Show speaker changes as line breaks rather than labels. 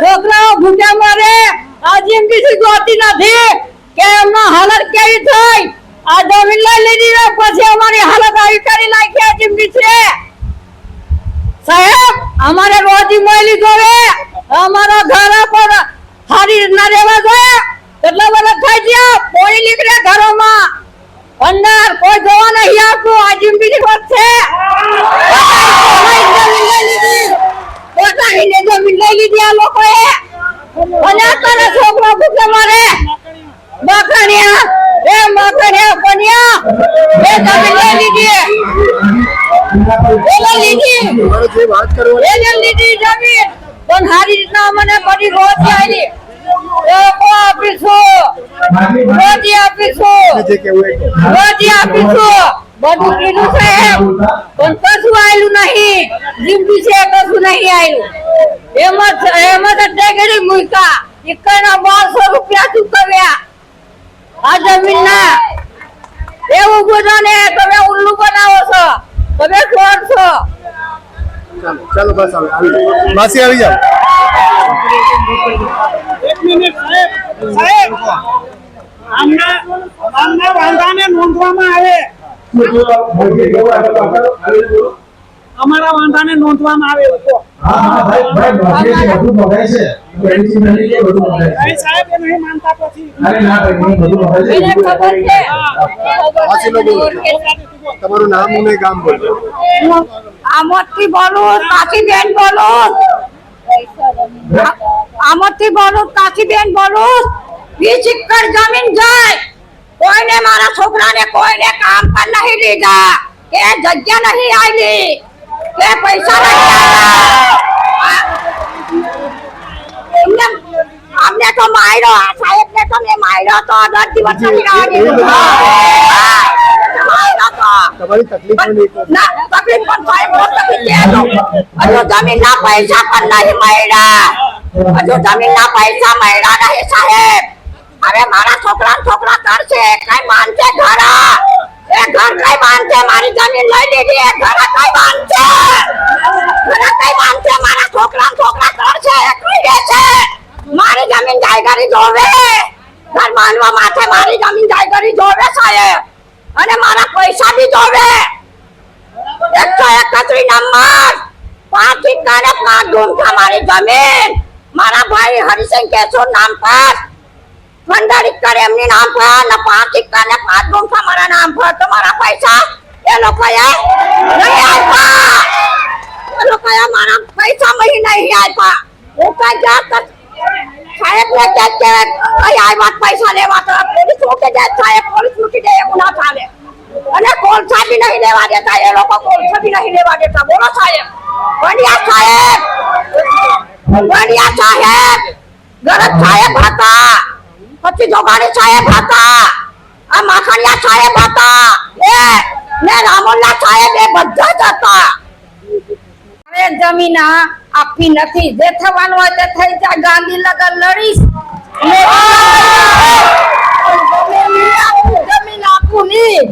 છોકરાઓ ભૂખ્યા મરે. આ જિંદગી જોતી નથી. કે એમના હાલત કેવી થઈ? આ જમીન લઈ લીધી પછી અમારી હાલત આવી કરી નાખી આ જિંદગી છે. સાહેબ, અમારે રોજી મળી જોવે અમારા ઘર પર હારી ના રહેવા જોઈએ કેટલા બધા ખાઈ ગયા કોઈ નીકળે ઘરોમાં. અંદર કોઈ જોવા નહીં આવતું. આ જિંદગી વાત છે. પોતાની જમીન લઈ લીધી આ લોકોએ અને અત્યારે છોકરો ભૂખે મરે મકણિયા એ મકણિયા બન્યા એ જમીન લઈ લીધી. એ લઈ લીધી.
જે વાત કરવાની
એને લીધી જમીન. પણ સારી રીતના મને બધી રોજ આવી એ આપીશું. રોજી આપીશું.
એ.
રોજી આપીશું. બધું કીધું છે એમ. પણ કશું આયેલું નહીં. જીવતું છે કશું નહીં આયેલું. એમ જ એમ જ ટેકરી મૂક્યા. ઇક્કાના બારસો રૂપિયા ચૂકવ્યા. આ જમીનના એવું ને તમે ઉલ્લુ બનાવો છો. તમે ચોર છો.
ચાલો ચાલો બસ હવે આવી. માસી આવી જાઓ.
એક મિનિટ સાહેબ સાહેબ. આમના આમના વાંધાને નોંધવામાં આવે. અમારા વાંધાને નોંધવામાં આવે તો અહીં સાહેબ એ નહીં માનતા પછી
એને ખબર છે.
માસી નો બોલો તમારું નામ અને ગામ બોલો.
આમોદથી બોલું કાશીબેન બોલું. આમોદથી બોલું કાશીબેન બોલું. વીસ એકર જમીન જાય. કોઈને મારા છોકરાને કોઈને કામ પર નહીં લીધા. કે જગ્યા નહીં આવી કે પૈસા અમને તો માર્યો આ સાહેબને તો મેં માર્યો તો દસ દિવસ માર્યો ના સાહેબ જમીનના પૈસા પણ નહીં હજુ જમીનના પૈસા મળ્યા નહીં સાહેબ. હવે મારા છોકરા ને છોકરા કરશે કઈ માનશે ઘર એ ઘર કઈ બાંધશે? મારી જમીન લઈ લીધી એ ઘર કઈ બાંધશે? ઘર કઈ બાંધશે? મારા છોકરા છોકરા કરશે એ કઈ છે? મારી જમીન જાયગરી જોવે. ઘર બાંધવા માટે મારી જમીન જાયગરી જોવે સાહેબ. અને મારા પૈસા બી જોવે. એકસો એકત્રીસ નંબર. પાંચ સિક્કા ને પાંચ ગુંઠા મારી જમીન મારા ભાઈ હરિસિંહ કેશોર નામ પર. પંદર એકર એમની નામ પર ને પાંચ ને પાંચ ગુંઠા મારા નામ પર. તમારા પૈસા, એ લોકોએ નહીં આપ્યા. એ લોકોએ મારા પૈસા મહી નહીં આપ્યા. હું કઈ જાત સાહેબ ને કે કે કઈ આવ્યા પૈસા લેવા તો પોલીસ મૂકી દે, સાહેબ પોલીસ મૂકી દે, એવું ના ચાલે. અને કોલ બી નહીં લેવા દેતા, એ લોકો કોલ બી નહીં લેવા દેતા. બોલો સાહેબ. વડિયા સાહેબ. વડિયા સાહેબ. ગરજ સાહેબ હતા. જોગાડી સાહેબ હતા આ માખણિયા સાહેબ હતા એ, ને રામોલા સાહેબ એ બધા જ હતા. હવે જમીન આપી નથી. જે થવાનું હોય તે થઈ જાય. ગાંધીનગર લડીશ. ને જમીન આપું નહીં.